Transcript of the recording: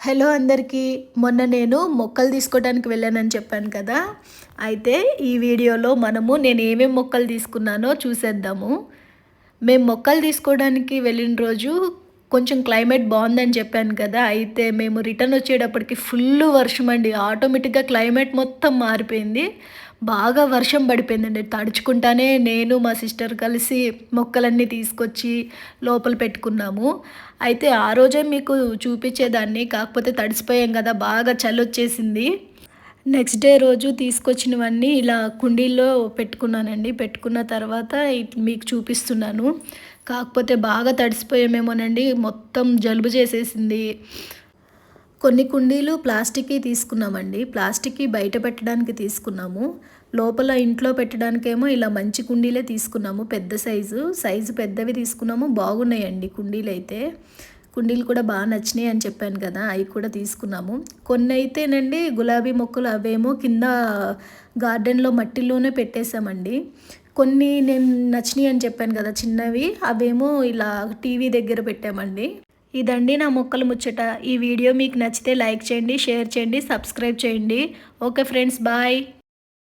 Hello అందరికీ మొన్న నేను మొక్కలు తీసుకోవడానికి వెళ్ళానని చెప్పాను కదా. అయితే ఈ వీడియోలో మనము నేను ఏమేమి మొక్కలు తీసుకున్నానో చూసేద్దాము. మేము మొక్కలు తీసుకోవడానికి వెళ్ళిన రోజు కొంచెం క్లైమేట్ బాగుందని చెప్పాను కదా అయితే మేము రిటర్న్ వచ్చేటప్పటికి ఫుల్ వర్షం అండి. ఆటోమేటిక్గా క్లైమేట్ మొత్తం మారిపోయింది. బాగా వర్షం పడిపోయిందండి. తడుచుకుంటానే నేను మా సిస్టర్ కలిసి మొక్కలన్నీ తీసుకొచ్చి లోపల పెట్టుకున్నాము. అయితే ఆ రోజే మీకు చూపించేదాన్ని కాకపోతే తడిసిపోయాం కదా బాగా చలి వచ్చేసింది. నెక్స్ట్ డే రోజు తీసుకొచ్చినవన్నీ ఇలా కుండీల్లో పెట్టుకున్నానండి. పెట్టుకున్న తర్వాత మీకు చూపిస్తున్నాను. కాకపోతే బాగా తడిసిపోయామేమోనండి. మొత్తం జలుబు చేసేసింది. కొన్ని కుండీలు ప్లాస్టిక్కి తీసుకున్నామండి. ప్లాస్టిక్కి బయట పెట్టడానికి తీసుకున్నాము. లోపల ఇంట్లో పెట్టడానికేమో ఇలా మంచి కుండీలే తీసుకున్నాము. పెద్ద సైజు. సైజు పెద్దవి తీసుకున్నాము. బాగున్నాయండి కుండీలు అయితే కుండీలు కూడా బాగా నచ్చినాయి అని చెప్పాను కదా అవి కూడా తీసుకున్నాము. కొన్ని అయితేనండి గులాబీ మొక్కలు అవేమో కింద గార్డెన్లో మట్టిలోనే పెట్టేశామండి. కొన్ని నేను నచ్చినాయి అని చెప్పాను కదా చిన్నవి అవేమో ఇలా టీవీ దగ్గర పెట్టామండి. ఇదండి నా మొక్కలు ముచ్చట. ఈ వీడియో మీకు నచ్చితే లైక్ చేయండి షేర్ చేయండి సబ్స్క్రైబ్ చేయండి. Okay friends bye.